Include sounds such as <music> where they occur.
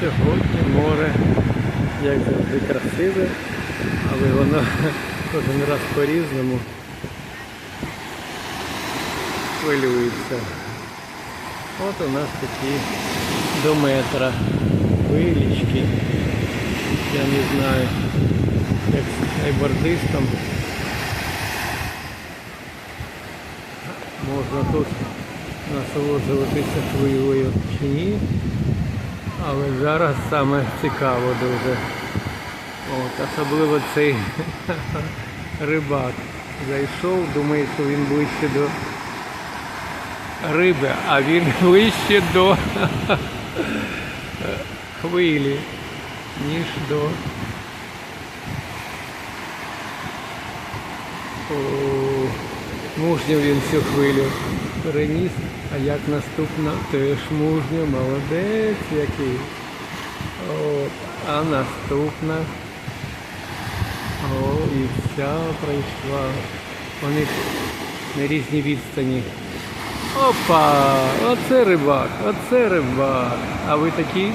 Сьогодні море, як завжди, красиве, але воно кожен раз по-різному хвилюється. От у нас такі до метра вилічки. Я не знаю, як з айбордистом можна тут насолоджуватися хвилею чи ні. Але зараз саме цікаво дуже. От, особливо цей <laughs> рибак зайшов, думає, що він ближче до риби, а він <laughs> ближче до <laughs> хвилі, ніж до О, мужньо він цю хвилю переніс, а як наступна теж мужня, молодець який. От, а наступна. О, і вся пройшла. Вони на різній відстані. Опа! Оце рибак, оце рибак. А ви такі?